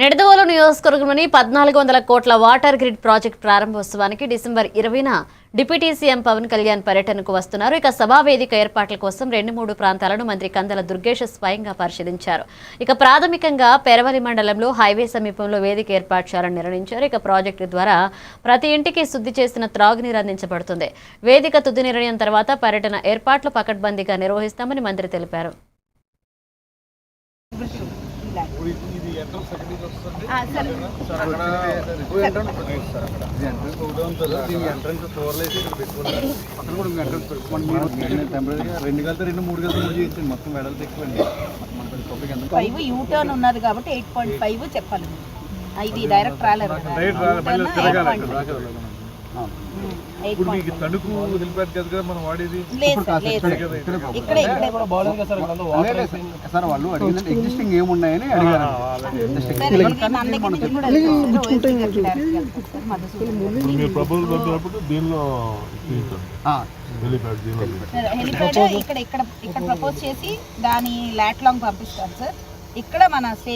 నిడదవోలు నియోజకవర్గంలోని పద్నాలుగు వందల కోట్ల వాటర్ గ్రిడ్ ప్రాజెక్ట్ ప్రారంభోత్సవానికి డిసెంబర్ ఇరవైన డిప్యూటీ సీఎం పవన్ కళ్యాణ్ పర్యటనకు వస్తున్నారు. ఇక సభా వేదిక ఏర్పాట్ల కోసం రెండు మూడు ప్రాంతాలను మంత్రి కందల దుర్గేష్ స్వయంగా పరిశీలించారు. ఇక ప్రాథమికంగా పెరవలి మండలంలో హైవే సమీపంలో వేదిక ఏర్పాటు చేయాలని నిర్ణయించారు. ఇక ప్రాజెక్టు ద్వారా ప్రతి ఇంటికి శుద్ధి చేసిన త్రాగునీరు అందించబడుతుంది. వేదిక తుది నిర్ణయం తర్వాత పర్యటన ఏర్పాట్లు పకడ్బందీగా నిర్వహిస్తామని మంత్రి తెలిపారు. ఎంత ఫైవ్ యూ టర్న్ ఉన్నది కాబట్టి ఎయిట్ పాయింట్ ఫైవ్ చెప్పాలి. ఇది డైరెక్ట్ రాలేదు కదా. రైట్ రాలే, మళ్ళీ U-turn తిరగాలి 8.5. అక్కడ దాకా వెళ్ళాలి. ఉమ్, ఎయిట్ ఇప్పుడు మీకు తణుకు కదా కదా మనం వాడేది సార్, లేదు సార్. కదా ఇక్కడ. ఇక్కడే ఇక్కడే సార్. వాళ్ళు అడిగిన ఎగ్జిస్టింగ్ ఏమున్నాయని అడిగారు. మీరు ప్రపోజల్ పంపినప్పుడు దీనిలో హెలిప్యాడ్ ఇక్కడ ఇక్కడ ఇక్కడ ప్రపోజ్ చేసి దాని లాట్ లాంగ్ పంపిస్తారు సార్. ఇక్కడ మన స్టేజ్